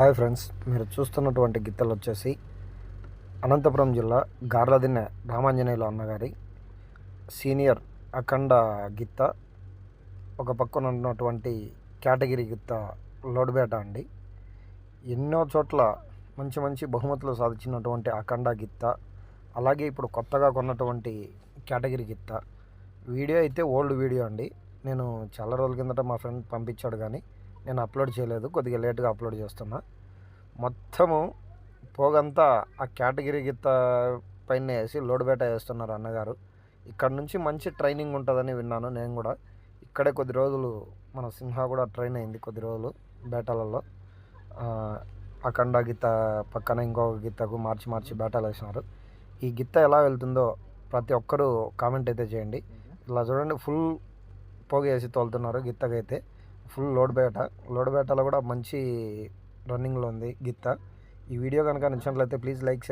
Hi friends మీరు చూస్తున్నటువంటి గీతలు వచ్చేసి అనంతపురం జిల్లా గార్లదిన్నె రామాంజనేయులు అన్నగారి సీనియర్ అఖండ గిత్త ఒక పక్కన ఉన్నటువంటి కేటగిరీ గిత్త లోడ్బేట అండి. ఎన్నో చోట్ల మంచి మంచి బహుమతులు సాధించినటువంటి అఖండ గిత్త అలాగే ఇప్పుడు కొత్తగా కొన్నటువంటి కేటగిరీ గిత్త వీడియో అయితే ఓల్డ్ వీడియో అండి. నేను చాలా రోజుల కిందట మా ఫ్రెండ్ పంపించాడు కానీ నేను అప్లోడ్ చేయలేదు కొద్దిగా లేట్గా అప్లోడ్ చేస్తున్నా. మొత్తము పోగంతా ఆ కేటగిరీ గిత్త పైన వేసి లోడ్ బేట వేస్తున్నారు అన్నగారు. ఇక్కడ నుంచి మంచి ట్రైనింగ్ ఉంటుందని విన్నాను నేను కూడా. ఇక్కడే కొద్ది రోజులు మన సింహ కూడా ట్రైన్ అయింది కొద్ది రోజులు బేటాలలో. అఖండ గిత్త పక్కన ఇంకొక గిత్తకు మార్చి మార్చి బేటాలు వేసినారు. ఈ గిత్త ఎలా వెళ్తుందో ప్రతి ఒక్కరూ కామెంట్ అయితే చేయండి. ఇలా చూడండి ఫుల్ పోగేసి వేసి తోలుతున్నారు గిత్తకైతే. ఫుల్ లోడ్ బేట లోడ్ బేటలో కూడా మంచి రన్నింగ్లో ఉంది గిత్త. ఈ వీడియో కనుక నచ్చినట్లయితే ప్లీజ్ లైక్ షేర్